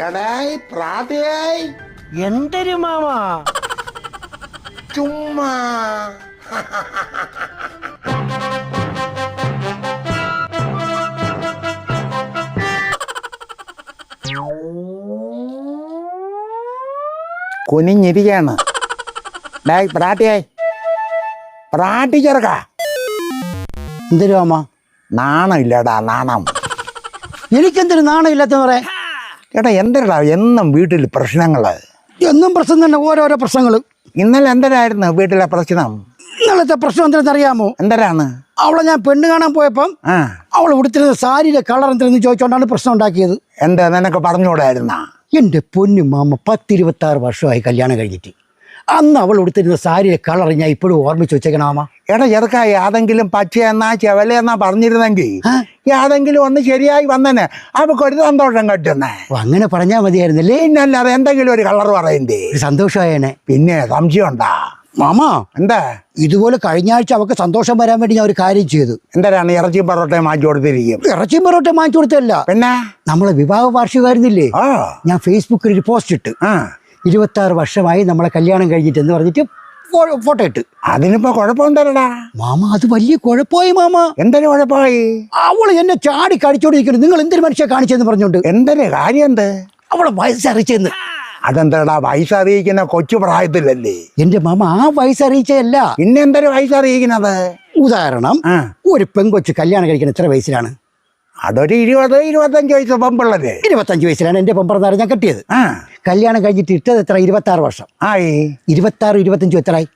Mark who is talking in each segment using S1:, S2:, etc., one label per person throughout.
S1: എടായി പ്രാതയായി.
S2: എന്തൊരു മാമ?
S1: ചുമ്മാ. കുനിഞ്ഞിരിക്കാണ് ഡായ് പ്രാട്ടിയായി പ്രാട്ടി ചെറുക്ക
S2: എന്തൊരു മാമ?
S1: നാണം ഇല്ലടാ നാണം.
S2: എനിക്കെന്തൊരു നാണമില്ലാത്ത പറയാ
S1: എടാ എന്തരടാ? എന്നും വീട്ടിൽ പ്രശ്നങ്ങൾ
S2: എന്നും പ്രശ്നം തന്നെ ഓരോരോ പ്രശ്നങ്ങൾ
S1: ഇന്നലെ എന്തരായിരുന്നു വീട്ടിലെ പ്രശ്നം?
S2: ഇന്നലത്തെ പ്രശ്നം എന്തെന്ന് അറിയാമോ?
S1: എന്തരാണ്?
S2: അവളെ ഞാൻ പെണ്ണ് കാണാൻ പോയപ്പം
S1: ആ.
S2: അവൾ ഉടുത്തിരുന്ന സാരിയുടെ കളർ എന്തെന്ന് ചോദിച്ചുകൊണ്ടാണ് പ്രശ്നം ഉണ്ടാക്കിയത്.
S1: എന്താ നിനക്ക് പറഞ്ഞുകൂടായിരുന്ന?
S2: എന്റെ പൊന്നു മാമ പത്തിരുപത്തി ആറ് വർഷമായി കല്യാണം കഴിഞ്ഞിട്ട്. അന്ന് അവൾ ഉടുത്തിരുന്ന സാരിയുടെ കളർ ഞാൻ ഇപ്പോഴും ഓർമ്മിച്ച് വെച്ചേക്കണാമ
S1: എടാ ചെറുക്ക ഏതെങ്കിലും പച്ചയെന്നാ ചെവലെന്നാ പറഞ്ഞിരുന്നെങ്കിൽ? ഏതെങ്കിലും ഒന്ന് ശരിയായി വന്നനെ ഒരു സന്തോഷം കിട്ടുന്നേ.
S2: അങ്ങനെ പറഞ്ഞാൽ മതിയായിരുന്നല്ലേ?
S1: പിന്നല്ലാതെ എന്തെങ്കിലും ഒരു കളർ പറയണ്ടേ?
S2: സന്തോഷമായേനെ.
S1: പിന്നെ സംശയം ഉണ്ടാ?
S2: മാമാ
S1: എന്താ?
S2: ഇതുപോലെ കഴിഞ്ഞ ആഴ്ച അവൾക്ക് സന്തോഷം വരാൻ വേണ്ടി ഞാൻ ഒരു കാര്യം ചെയ്തു.
S1: എന്താണ് ഇറച്ചി പൊറോട്ടയും മാറ്റി കൊടുത്തിരിക്കും?
S2: ഇറച്ചി പൊറോട്ട മാറ്റി കൊടുത്തല്ല
S1: പിന്നെ?
S2: നമ്മളെ വിവാഹ വാർഷികമായിരുന്നില്ലേ ഞാൻ ഫേസ്ബുക്കിൽ ഒരു പോസ്റ്റ് ഇട്ട്.
S1: ആ
S2: ഇരുപത്തി ആറ് വർഷമായി നമ്മളെ കല്യാണം കഴിഞ്ഞിട്ട് എന്ന് പറഞ്ഞിട്ട് ഫോട്ടോ ഇട്ട്.
S1: അതിനിപ്പോ കുഴപ്പമുണ്ടല്ലടാ
S2: മാമ അത് വലിയ കുഴപ്പമായി മാമ.
S1: എന്തൊരു കുഴപ്പമായി?
S2: അവൾ എന്നെ ചാടി കടിച്ചോണ്ടിരിക്കുന്നു. നിങ്ങൾ എന്തൊരു മനുഷ്യ കാണിച്ചെന്ന് പറഞ്ഞോണ്ട്
S1: എന്തൊരു കാര്യം എന്ത്?
S2: അവളെ വയസ്സറിച്ചെന്ന്
S1: അതെന്തടാ വയസ്സ് അറിയിക്കുന്ന കൊച്ചു പ്രായത്തിലല്ലേ?
S2: എന്റെ മാമ ആ വയസ്സറിയിച്ചല്ല
S1: പിന്നെ എന്തൊരു വയസ്സ് അറിയിക്കുന്നത്
S2: ഉദാഹരണം ഒരു പെങ്കൊച്ച് കല്യാണം കഴിക്കുന്ന എത്ര വയസ്സിലാണ്?
S1: അതൊരു ഇരുപത് ഇരുപത്തഞ്ച് വയസ്സ് പെമ്പിള്ളര്
S2: ഇരുപത്തഞ്ച് വയസ്സിലാണ് എന്റെ പെമ്പറന്നാറ് ഞാൻ കെട്ടിയത്.
S1: ആ.
S2: കല്യാണം കഴിഞ്ഞിട്ട് ഇട്ടത് എത്ര? ഇരുപത്തി ആറ് വർഷം.
S1: ആയി.
S2: ഇരുപത്തി ആറ് ഇരുപത്തഞ്ചും എത്രയായി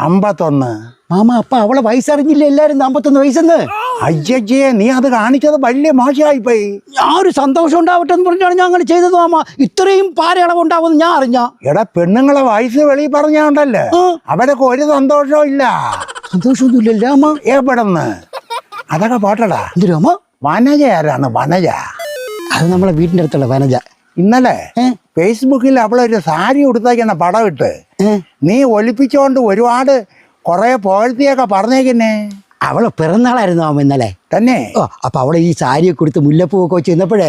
S1: അമ്പത്തൊന്ന്.
S2: മാമ അപ്പ അവളെ വയസ്സറിഞ്ഞില്ല എല്ലാരും അമ്പത്തൊന്ന് വയസ്സെന്ന്?
S1: അയ്യേ നീ അത് കാണിച്ചത് വലിയ മോശമായി പോയി
S2: ഞാൻ ഒരു സന്തോഷം ഉണ്ടാവട്ടെ എന്ന് പറഞ്ഞാണ് ഞാൻ അങ്ങനെ ചെയ്തത് മാമ. ഇത്രയും പാരയളവ് ഉണ്ടാവുമെന്ന് ഞാൻ അറിഞ്ഞ.
S1: എടാ പെണ്ണുങ്ങളെ വയസ്സ് വെളി പറഞ്ഞുണ്ടല്ലേ. അവരൊക്കെ ഒരു സന്തോഷവും ഇല്ല.
S2: സന്തോഷമൊന്നുമില്ലല്ലോ അമ്മ?
S1: എവിടെന്ന്? അതൊക്കെ പോട്ടടാ.
S2: എന്തിനാ
S1: വനജ ആരാണ്? വനജ.
S2: അത് നമ്മളെ വീടിന്റെ അടുത്തുള്ള വനജ.
S1: ഇന്നലെ
S2: ഏ?
S1: ഫേസ്ബുക്കിൽ അവളൊരു സാരി ഉടുത്തേക്കുന്ന പടം ഇട്ട്? നീ ഒലിപ്പിച്ചോണ്ട് ഒരുപാട് കുറെ പോഴത്തിയൊക്കെ പറഞ്ഞേക്കുന്നേ
S2: അവളെ പിറന്നാളായിരുന്നു അവൻ ഇന്നലെ.
S1: തന്നെ?
S2: ഓ അപ്പൊ അവളെ ഈ സാരിയൊക്കെ കൊടുത്ത് മുല്ലപ്പൂവൊക്കെ വെച്ച് ചെന്നപ്പോഴേ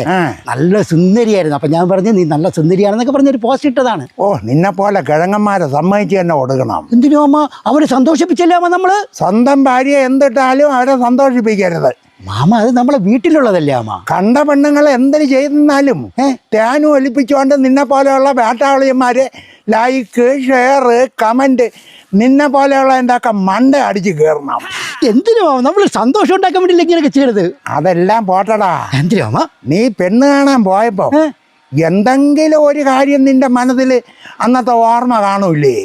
S2: നല്ല സുന്ദരിയായിരുന്നു. അപ്പൊ ഞാൻ പറഞ്ഞു നീ നല്ല സുന്ദരിയാണെന്നൊക്കെ പറഞ്ഞൊരു പോസ്റ്റ് ഇട്ടതാണ്.
S1: ഓ നിന്നെ പോലെ കിഴങ്ങന്മാരെ സമ്മതിച്ച് തന്നെ കൊടുക്കണം.
S2: എന്തിനു അമ്മ? അവരെ സന്തോഷിപ്പിച്ചല്ലേ അമ്മ നമ്മൾ?
S1: സ്വന്തം ഭാര്യയെ എന്തിട്ടാലും അവരെ സന്തോഷിപ്പിക്കരുത്.
S2: മാമ അത് നമ്മളെ വീട്ടിലുള്ളതല്ലേ അമ്മ?
S1: കണ്ട പെണ്ണുങ്ങൾ എന്തിനു ചെയ്തെന്നാലും തേനും ഒലിപ്പിച്ചുകൊണ്ട് നിന്നെ പോലെയുള്ള വേട്ടാളിയന്മാര് ലൈക്ക് ഷെയർ കമന്റ് നിന്നെ പോലെയുള്ള എന്താക്ക മണ്ട അടിച്ച് കയറണം
S2: എന്തിനു മാമ? നമ്മൾ സന്തോഷം ഉണ്ടാക്കാൻ വേണ്ടി ഇങ്ങനെയൊക്കെ ചെയ്യണത്?
S1: അതെല്ലാം പോട്ടടാ.
S2: എന്തിനു അമ്മ
S1: നീ പെണ്ണ് കാണാൻ പോയപ്പോ എന്തെങ്കിലും ഒരു കാര്യം നിന്റെ മനസ്സിൽ അന്നത്തെ ഓർമ്മ കാണൂലേ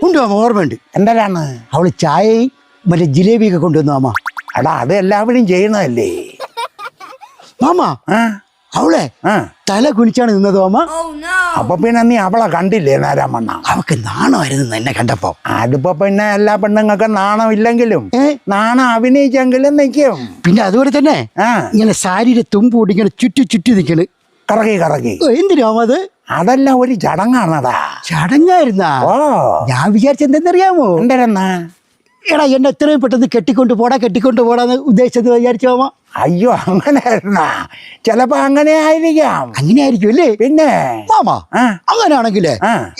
S2: കൊണ്ടുപോകാം അമ്മ ഓർമ്മയുണ്ട്.
S1: എന്തെല്ലാണ്
S2: അവൾ ചായയും മറ്റേ ജിലേബിയൊക്കെ കൊണ്ടുവന്നു അമ്മ
S1: എടാ അത് എല്ലാവരും ചെയ്യണതല്ലേ
S2: മാമ
S1: ആ?
S2: അവളെ തല കുനിച്ചാണ് നിന്നത് അമ്മ.
S1: അപ്പൊ പിന്നെ നീ അവളെ കണ്ടില്ലേ നാരാമണ്ണ?
S2: അവക്ക് നാണമായിരുന്നു എന്നെ കണ്ടപ്പോ.
S1: അതിപ്പോ പിന്നെ എല്ലാ പെണ്ണുങ്ങൾക്കും നാണം ഇല്ലെങ്കിലും നാണം അഭിനയിച്ചെങ്കിലും നിൽക്കും.
S2: പിന്നെ അതുപോലെ തന്നെ ഇങ്ങനെ സാരിയുടെ തുമ്പൂടി ഇങ്ങനെ ചുറ്റി ചുറ്റി നിൽക്കണ്.
S1: കറകി
S2: കറകി എന്തിനാ അമ്മ അത്?
S1: അതെല്ലാം ഒരു ചടങ്ങാണതാ.
S2: ചടങ്ങായിരുന്നാ?
S1: ഓ.
S2: ഞാൻ വിചാരിച്ചെന്തെന്നറിയാമോ
S1: എന്തരന്നാ
S2: എടാ എന്നെ എത്രയും പെട്ടെന്ന് കെട്ടിക്കൊണ്ട് പോടാ കെട്ടിക്കൊണ്ട് പോടാന്ന് ഉദ്ദേശിച്ചത് വിചാരിച്ചോ അമ്മ.
S1: അയ്യോ അങ്ങനെയായിരുന്നാ. ചിലപ്പോ അങ്ങനെ ആയിരിക്കാം.
S2: അങ്ങനെ ആയിരിക്കും അല്ലേ?
S1: പിന്നെ?
S2: മാമാ അങ്ങനെയാണെങ്കിലേ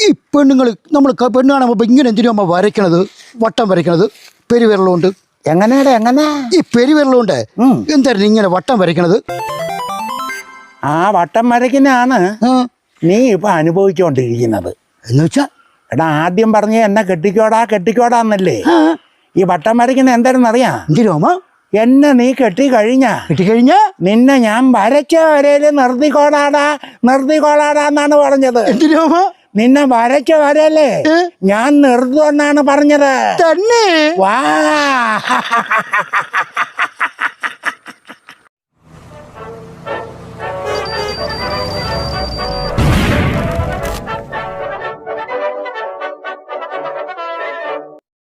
S2: ഈ പെണ്ണുങ്ങൾ നമ്മൾ പെണ്ണ് കാണുമ്പോ ഇങ്ങനെ എന്തിനാ അമ്മ വരയ്ക്കണത്? വട്ടം വരയ്ക്കണത്? പെരുവിരലുണ്ട്.
S1: എങ്ങനെയാടാ എങ്ങനെ?
S2: ഈ
S1: പെരുവിരലുണ്ട്.
S2: എന്തായിരുന്നു ഇങ്ങനെ വട്ടം വരയ്ക്കണത്?
S1: ആ വട്ടം വരയ്ക്കുന്നതാണ് നീ ഇപ്പൊ അനുഭവിച്ചുകൊണ്ടിരിക്കുന്നത്
S2: എന്ന് വെച്ചാ?
S1: എടാ ആദ്യം പറഞ്ഞ എന്നെ കെട്ടിക്കോടാ കെട്ടിക്കോടാന്നല്ലേ. ഈ വട്ടം വരയ്ക്കുന്ന എന്തായിരുന്നു
S2: എന്തിനു അമ്മ
S1: എന്നെ നീ കെട്ടി കഴിഞ്ഞ
S2: കിട്ടിക്കഴിഞ്ഞാ?
S1: നിന്നെ ഞാൻ വരച്ച വരയിൽ നിർത്തിക്കോളാടാ നിർത്തിക്കോളാടാ എന്നാണ് പറഞ്ഞത്.
S2: എന്തിനു
S1: നിന്നെ വരച്ച വരല്ലേ
S2: ഏ?
S1: ഞാൻ നിർത്തുമെന്നാണ് പറഞ്ഞത്.
S2: തന്നെ?
S1: വാ.